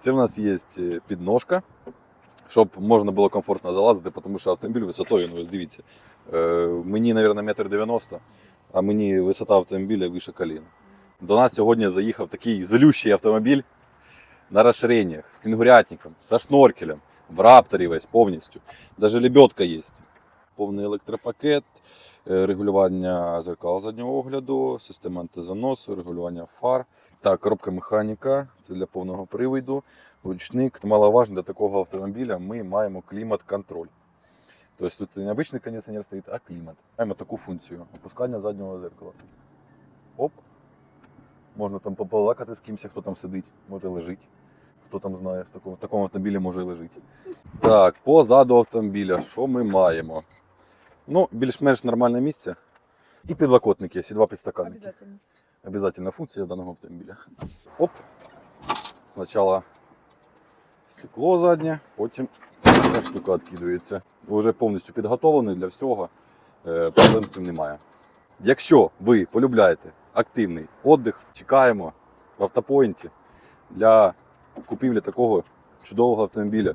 Це в нас є е, підножка, щоб можна було комфортно залазити, тому що автомобіль висотою, ну дивіться. Е, мені, мабуть, метр 90, а мені висота автомобіля вище коліна. До нас сьогодні заїхав такий злющий автомобіль на розширеннях з кінгурятником, со шноркелем, в рапторі весь повністю. Даже лебедка є. Повний електропакет, е, регулювання зеркал заднього огляду, система антизаносу, регулювання фар. Так, коробка механіка, це для повного приводу, ручник. Маловажно для такого автомобіля ми маємо клімат-контроль. Тобто тут не обичний кондиціонер стоїть, а клімат. Маємо таку функцію опускання заднього зеркала. Оп. Можна там побалакати з кимось, хто там сидить, може лежить. Хто там знає, в такому автомобілі може і лежить. Так, позаду автомобіля, що ми маємо? Ну, більш-менш нормальне місце. І підлокотники, всі два підстаканники. Обязательно. Обязательна функція даного автомобіля. Оп. Спочатку стекло заднє, потім ця штука відкидується. Вже повністю підготовлений для всього. Е, Проблем з цим немає. Якщо ви полюбляєте активний віддих, чекаємо в автопоінті для купівлі такого чудового автомобіля